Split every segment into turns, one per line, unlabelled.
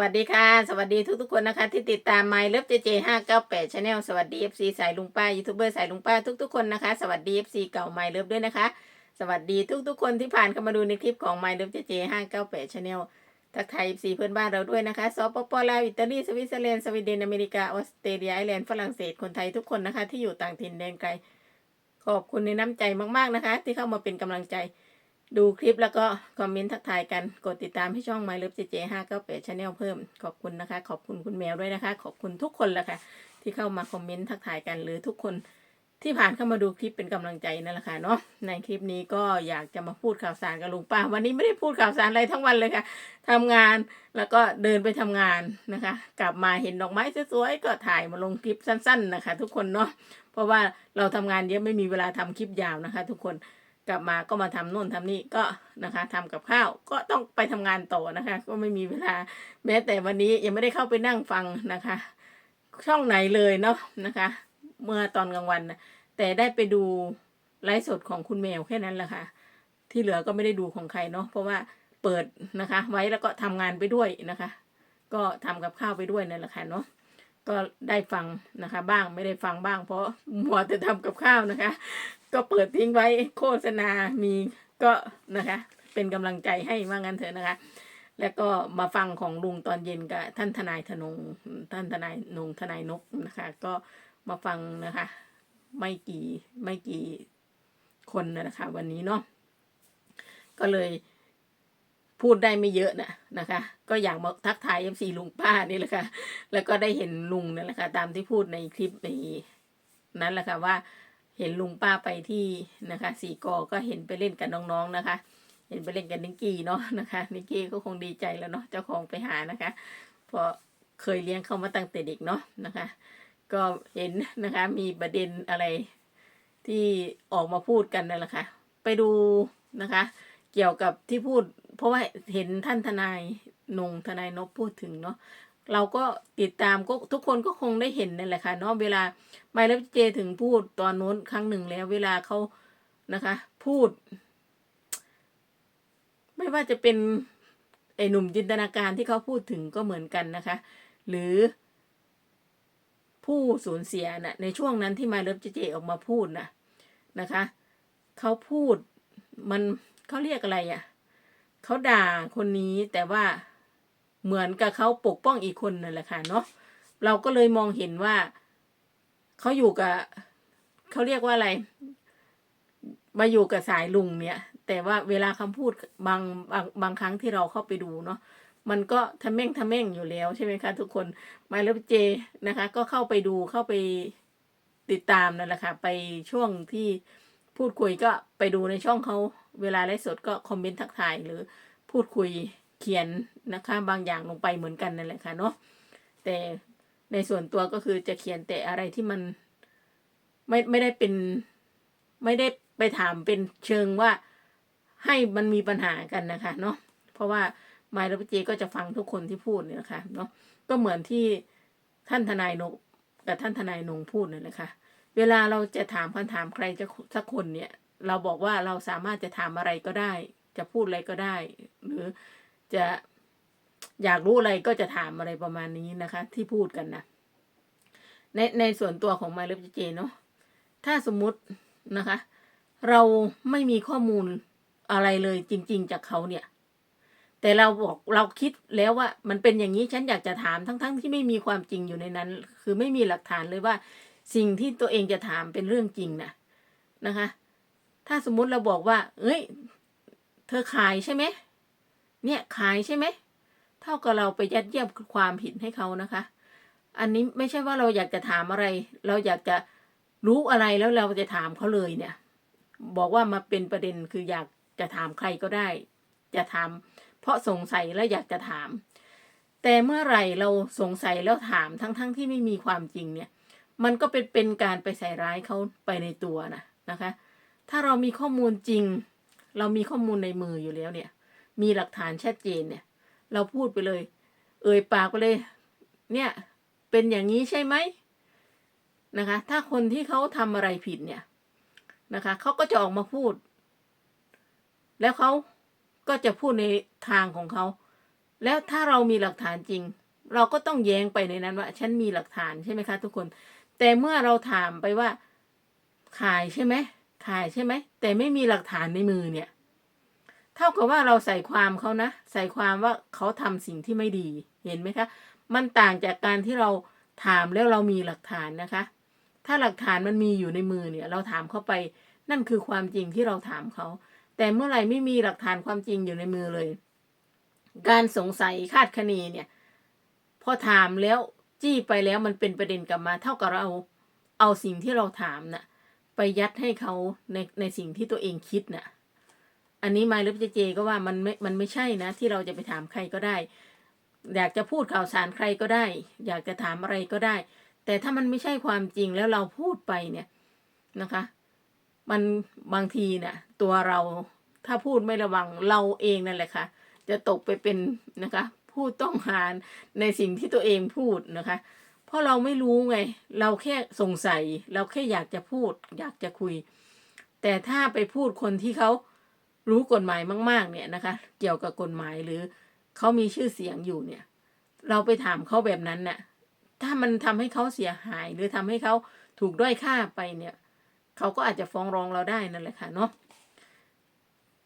วัสดีค่ะ สวัสดีทุกๆคนนะคะ ที่ติดตาม My Love JJ 598 Channel สวัสดี FC สายลุงป้ายูทูบเบอร์สายลุงป้าทุกๆคนนะคะ สวัสดี FC เก่า My Love ด้วยนะคะ สวัสดีทุกๆคนที่ผ่านเข้ามาดูในคลิปของ My Love JJ 598 Channel ทักทาย FC เพื่อนบ้านเราด้วยนะคะสปปลาวอิตาลีสวิตเซอร์แลนด์สวีเดนอเมริกาออสเตรเลียไอร์แลนด์ฝรั่งเศสคนไทยทุกคนนะคะ ที่อยู่ต่างถิ่นแดนไกลขอบคุณในน้ำใจมากๆนะคะ ที่เข้ามาเป็นกำลังใจ ดูคลิปแล้วก็คอมเมนต์ทักทายกัน กดติดตามให้ช่อง My Love JJ 598 Channel เพิ่ม ขอบคุณนะคะ ขอบคุณคุณแมวด้วยนะคะ ขอบคุณทุกคนแหละค่ะ ที่เข้ามาคอมเมนต์ทักทายกันหรือทุกคนที่ผ่านเข้ามาดูคลิปเป็นกำลังใจนั่นแหละค่ะเนาะในคลิปนี้ก็อยากจะมาพูดข่าวสารกับลุงป้า วันนี้ไม่ได้พูดข่าวสารอะไรทั้งวันเลยค่ะทำงานแล้วก็เดินไปทำงานนะคะ กลับมาเห็นดอกไม้สวยๆก็ถ่ายมาลงคลิปสั้น ๆ นะคะ ทุกคนเนาะเพราะว่าเราทำงานเยอะไม่มีเวลาทำคลิปยาวนะคะ ทุกคน กลับมาก็มาทำโน่นทำนี่ก็นะคะทำกับข้าวก็ต้องไปทำงานต่อนะคะ ก็ไม่มีเวลาแม้แต่วันนี้ยังไม่ได้เข้าไปนั่งฟังนะคะ ช่องไหนเลยเนาะนะคะ เมื่อตอนกลางวันนะแต่ได้ไปดูไลฟ์สดของคุณแมวแค่นั้นแหละค่ะ ที่เหลือก็ไม่ได้ดูของใครเนาะเพราะว่าเปิดนะคะ ไว้แล้วก็ทำงานไปด้วยนะคะ ก็ทำกับข้าวไปด้วยนั่นแหละค่ะเนาะ ก็ได้ฟังนะคะ บ้างไม่ได้ฟังบ้าง เพราะมัวแต่ทำกับข้าวนะคะ ก็เปิดทิ้งไว้โฆษณามีก็นะคะ เป็นกำลังใจให้ว่างั้นเถอะนะคะ แล้วก็มาฟังของลุงตอนเย็นกับท่านทนายธนงท่านทนายนงทนายนกนะคะ ก็มาฟังนะคะ ไม่กี่ไม่กี่คนนะคะ วันนี้เนาะก็เลย พูดได้ไม่เยอะนะนะคะ ก็อยากมาทักทายเอฟซีลุงป้านี่แหละค่ะ แล้วก็ได้เห็นลุงนั่นแหละค่ะตามที่พูดในคลิปในนั้นแหละค่ะว่าเห็นลุงป้าไปที่นะคะสี่กอก็เห็นไปเล่นกับน้องๆนะคะ เห็นไปเล่นกับนิกกี้เนาะนะคะนิกกี้ก็คงดีใจแล้วเนาะเจ้าของไปหานะคะเพราะเคยเลี้ยงเขามาตั้งแต่เด็กเนาะนะคะ ก็เห็นนะคะมีประเด็นอะไรที่ออกมาพูดกันนั่นแหละค่ะ ไปดูนะคะ เกี่ยวกับที่พูด เพราะว่าเห็นท่านทนายนงทนายนพพูดถึงเนาะเราก็ติดตามก็ทุกคนก็คงได้เห็นนั่นแหละค่ะเนาะเวลาไมล์เจถึงพูดตอนโน้นครั้งหนึ่งแล้ว เวลาเขานะคะ พูด ไม่ว่าจะเป็นไอ้หนุ่มจินตนาการที่เขาพูดถึงก็เหมือนกันนะคะ หรือผู้สูญเสียนะ่ะ ในช่วงนั้นที่ไมาเลิฟเจเจออกมาพูดนะนะคะ เขาพูดมันเขาเรียกอะไรอะ่ะ เขาด่าคนนี้แต่ว่าเหมือนกับเขาปกป้องอีกคนนั่นแหละค่ะเนาะเราก็เลยมองเห็นว่าเขาอยู่กับเขาเรียกว่าอะไร มาอยู่กับสายลุงเนี่ย แต่ว่าเวลาคำพูดบางบางบางครั้งที่เราเข้าไปดูเนาะมันก็ทะเม่งทะเม่งอยู่แล้วใช่ไหมคะทุกคนมาแล้วเจนะคะ ก็เข้าไปดูเข้าไปติดตามนั่นแหละค่ะ ไปช่วงที่ พูดคุยก็ไปดูในช่องเขาเวลาไลฟ์สดก็คอมเมนต์ทักทายหรือพูดคุยเขียนนะคะบางอย่างลงไปเหมือนกันนั่นแหละค่ะเนาะแต่ในส่วนตัวก็คือจะเขียนแต่อะไรที่มันไม่ไม่ได้เป็นไม่ได้ไปถามเป็นเชิงว่าให้มันมีปัญหากันนะคะเนาะเพราะว่าไมล์รับเจก็จะฟังทุกคนที่พูดเนี่ยนะคะเนาะก็เหมือนที่ท่านทนายนกกับท่านทนายนงพูดนั่นแหละค่ะ เวลาเราจะถามคำถามใครจะสักคนเนี่ย เราบอกว่าเราสามารถจะถามอะไรก็ได้ จะพูดอะไรก็ได้ หรือจะอยากรู้อะไรก็จะถามอะไรประมาณนี้นะคะ ที่พูดกันนะในในส่วนตัวของไมล์รับเจเนาะถ้าสมมุตินะคะ เราไม่มีข้อมูลอะไรเลยจริง ๆ จากเขาเนี่ย แต่เราบอกเราคิดแล้วว่า มันเป็นอย่างนี้ฉันอยากจะถามทั้งๆทที่ไม่มีความจริงอยู่ในนั้น คือไม่มีหลักฐานเลยว่า สิ่งที่ตัวเองจะถามเป็นเรื่องจริงนะนะคะ ถ้าสมมุติเราบอกว่าเอ้ย เธอขายใช่ไหมเนี่ยขายใช่ไหมเท่ากับเราไปยัดเยียดความผิดให้เขานะคะ อันนี้ไม่ใช่ว่าเราอยากจะถามอะไร เราอยากจะรู้อะไรแล้วเราจะถามเขาเลยเนี่ย บอกว่ามาเป็นประเด็นคืออยากจะถามใครก็ได้ จะถาม เพราะสงสัยแล้วอยากจะถาม แต่เมื่อไหร่เราสงสัยแล้วถามทั้งๆทที่ไม่มีความจริงเนี่ย มันก็เป็นเป็นการไปใส่ร้ายเขาไปในตัวนะนะคะ ถ้าเรามีข้อมูลจริง เรามีข้อมูลในมืออยู่แล้วเนี่ย มีหลักฐานชัดเจนเนี่ย เราพูดไปเลย เอ่ยปากไปเลย เนี่ยเป็นอย่างนี้ใช่ไหมนะคะ ถ้าคนที่เขาทำอะไรผิดเนี่ยนะคะเขาก็จะออกมาพูด แล้วเขาก็จะพูดในทางของเขา แล้วถ้าเรามีหลักฐานจริง เราก็ต้องแย้งไปในนั้นว่า ฉันมีหลักฐานใช่ไหมคะ ทุกคน แต่เมื่อเราถามไปว่า ขายใช่ไหมขายใช่ไหม แต่ไม่มีหลักฐานในมือเนี่ย เท่ากับว่าเราใส่ความเขานะ ใส่ความว่าเขาทำสิ่งที่ไม่ดี เห็นไหมคะ มันต่างจากการที่เราถามแล้วเรามีหลักฐานนะคะ ถ้าหลักฐานมันมีอยู่ในมือเนี่ย เราถามเขาไป นั่นคือความจริงที่เราถามเขา แต่เมื่อไหร่ไม่มีหลักฐานความจริงอยู่ในมือเลย การสงสัยคาดคะเนเนี่ย พอถามแล้ว จี้ไปแล้วมันเป็นประเด็นกลับมา เท่ากับเราเอาสิ่งที่เราถามน่ะ ไปยัดให้เขาในในสิ่งที่ตัวเองคิดน่ะ อันนี้ไมาเล็บเจเจก็ว่ามันไม่ มันไม่ใช่นะ ที่เราจะไปถามใครก็ได้ อยากจะพูดข่าวสารใครก็ได้ อยากจะถามอะไรก็ได้ แต่ถ้ามันไม่ใช่ความจริงแล้วเราพูดไปเนี่ยนะคะ มันบางทีเนี่ยตัวเราถ้าพูดไม่ระวังเราเองนั่นแหละค่ะ จะตกไปเป็นนะคะ ผู้ต้องหาในสิ่งที่ตัวเองพูดนะคะ เพราะเราไม่รู้ไง เราแค่สงสัย เราแค่อยากจะพูด อยากจะคุย แต่ถ้าไปพูดคนที่เขารู้กฎหมายมาก ๆ เนี่ยนะคะ เกี่ยวกับกฎหมายหรือเขามีชื่อเสียงอยู่เนี่ย เราไปถามเขาแบบนั้นน่ะ ถ้ามันทำให้เขาเสียหาย หรือทำให้เขาถูกด้อยค่าไปเนี่ยเขาก็อาจจะฟ้องร้องเราได้นั่นแหละค่ะเนาะ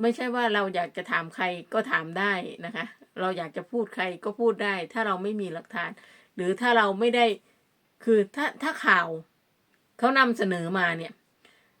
ไม่ใช่ว่าเราอยากจะถามใครก็ถามได้นะคะ เราอยากจะพูดใครก็พูดได้ ถ้าเราไม่มีหลักฐาน หรือถ้าเราไม่ได้คือถ้าถ้าข่าวเขานำเสนอมาเนี่ย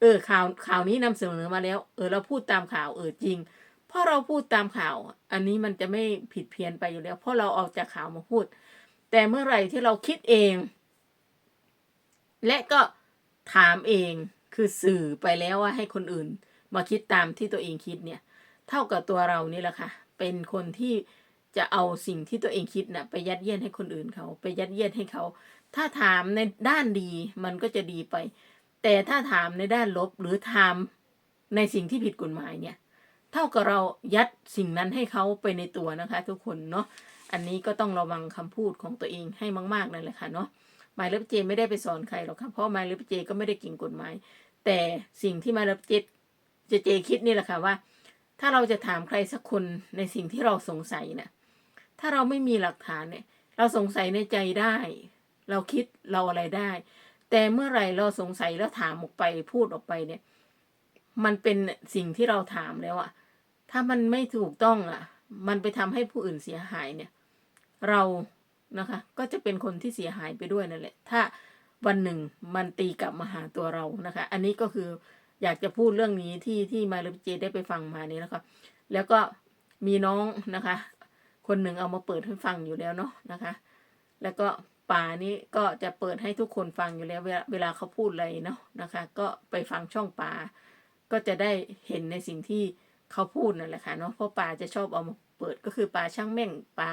เออข่าวข่าวนี้นำเสนอมาแล้ว เออ เราพูดตามข่าวเออจริงเพราะเราพูดตามข่าว อันนี้มันจะไม่ผิดเพี้ยนไปอยู่แล้ว เพราะเราออกจากข่าวมาพูด แต่เมื่อไหร่ที่เราคิดเอง และก็ถามเองคือสื่อไปแล้วว่าให้คนอื่น มาคิดตามที่ตัวเองคิดเนี่ย เท่ากับตัวเรานี่แหละค่ะ เป็นคนที่จะเอาสิ่งที่ตัวเองคิดนะ่ะไปยัดเยียดให้คนอื่นเขา ไปยัดเยียดให้เขา ถ้าถามในด้านดีมันก็จะดีไป แต่ถ้าถามในด้านลบหรือถามในสิ่งที่ผิดกฎหมายเนี่ย เท่ากับเรายัดสิ่งนั้นให้เขาไปในตัวนะคะ ทุกคนเนาะอันนี้ก็ต้องระวังคำพูดของตัวเองให้มากๆนั่นแหละค่ะเนาะมายเล็บเจไม่ได้ไปสอนใครหรอกค่ะเพราะมายเล็บเจก็ไม่ได้เก่งกฎหมาย แต่สิ่งที่มายเล็บเจเจเจคิดนี่แหละค่ะว่า ถ้าเราจะถามใครสักคนในสิ่งที่เราสงสัยเนี่ยถ้าเราไม่มีหลักฐานเนี่ย เราสงสัยในใจได้ เราคิดเราอะไรได้ แต่เมื่อไรเราสงสัยแล้วถามออกไปพูดออกไปเนี่ย มันเป็นสิ่งที่เราถามแล้วอะถ้ามันไม่ถูกต้องอะมันไปทำให้ผู้อื่นเสียหายเนี่ย เรานะคะ ก็จะเป็นคนที่เสียหายไปด้วยนั่นแหละ ถ้าวันหนึ่งมันตีกลับมาหาตัวเรานะคะ อันนี้ก็คือ อยากจะพูดเรื่องนี้ที่ที่มาเลเจได้ไปฟังมานี่นะคะ แล้วก็มีน้องนะคะ คนหนึ่งเอามาเปิดให้ฟังอยู่แล้วเนาะนะคะ แล้วก็ป่านี้ก็จะเปิดให้ทุกคนฟังอยู่แล้วเวลาเวลาเขาพูดอะไรเนาะนะคะ ก็ไปฟังช่องป่า ก็จะได้เห็นในสิ่งที่เขาพูดนั่นแหละค่ะเนาะเพราะป่าจะชอบเอามาเปิดก็คือป่าช่างแม่งป่า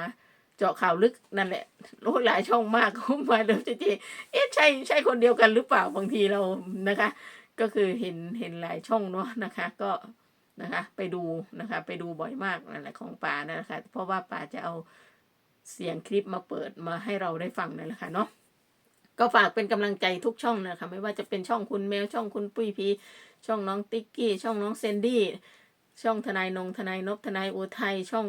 เจาะข่าวลึกนั่นแหละโอ้หลายช่องมากเข้ามาเริ่มจะเจเอ๊ะใช่ใช่คนเดียวกันหรือเปล่าบางทีเรานะคะ ก็คือเห็นเห็นหลายช่องเนาะนะคะ ก็นะคะไปดูนะคะ ไปดูบ่อยมากนั่นแหละของป่านะคะ เพราะว่าป่าจะเอาเสียงคลิปมาเปิดมาให้เราได้ฟังนั่นแหละค่ะเนาะก็ฝากเป็นกำลังใจทุกช่องนะคะ ไม่ว่าจะเป็นช่องคุณแมวช่องคุณปุ้ยพีช่องน้องติ๊กกี้ช่องน้องเซนดี้ช่องทนายนงทนายนบทนายอุทัยช่อง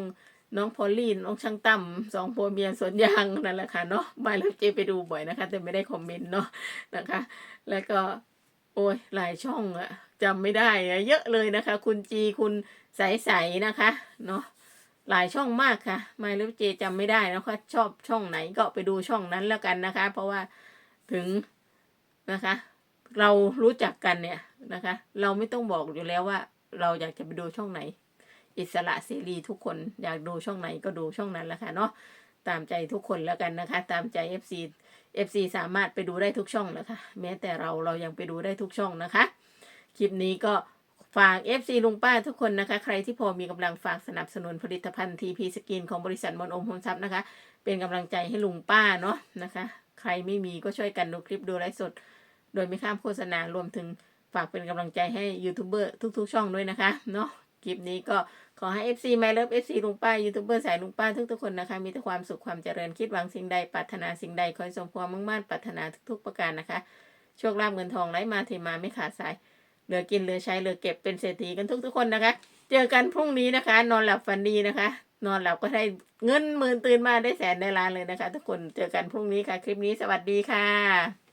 น้องพอลลี่น้องช่างตั้มสองผัวเมียสวนยางนั่นแหละค่ะเนาะมาแล้วเจไปดูบ่อยนะคะ แต่ไม่ได้คอมเมนต์เนาะนะคะ แล้วก็ โอ้ยหลายช่องอะจำไม่ได้อะเยอะเลยนะคะ คุณจีคุณใสๆนะคะเนาะหลายช่องมากค่ะไมาแล้เจจำไม่ได้นะคะชอบช่องไหนก็ไปดูช่องนั้นแล้วกันนะคะ เพราะว่าถึงนะคะ เรารู้จักกันเนี่ยนะคะ เราไม่ต้องบอกอยู่แล้วว่า เราอยากจะไปดูช่องไหน อิสระเสรีทุกคนอยากดูช่องไหนก็ดูช่องนั้นแหละค่ะเนาะ ตามใจทุกคนแล้วกันนะคะ ตามใจ FC FC สามารถไปดูได้ทุกช่องนะคะ แม้แต่เราเรายังไปดูได้ทุกช่องนะคะ คลิปนี้ก็ฝาก FC ลุงป้าทุกคนนะคะ ใครที่พอมีกำลังฝากสนับสนุนผลิตภัณฑ์ TP สกินของบริษัทมอนอมโฮมทรัพย์นะคะ เป็นกำลังใจให้ลุงป้าเนาะนะคะ ใครไม่มีก็ช่วยกันดูคลิปดูไลฟ์สด โดยไม่ข้ามโฆษณารวมถึงฝากเป็นกำลังใจให้ยูทูบเบอร์ทุก ๆ ช่องด้วยนะคะเนาะคลิปนี้ก็ ขอให้ FC ไมเลิฟ FC ลุงป้ายูทูบเบอร์สายลุงป้าทุกๆคนนะคะ มีแต่ความสุขความเจริญคิดหวังสิ่งใดปรารถนาสิ่งใดขอให้สมความมุ่งมั่นปรารถนาทุกๆประการนะคะโชคลาภเงินทองไหลมาเทมาไม่ขาดสาย เหลือกินเหลือใช้เหลือเก็บเป็นเศรษฐีกันทุกๆคนนะคะ เจอกันพรุ่งนี้นะคะ นอนหลับฝันดีนะคะ นอนหลับก็ได้เงินหมื่นตื่นมาได้แสนได้ล้านเลยนะคะ ทุกคนเจอกันพรุ่งนี้ค่ะ คลิปนี้สวัสดีค่ะ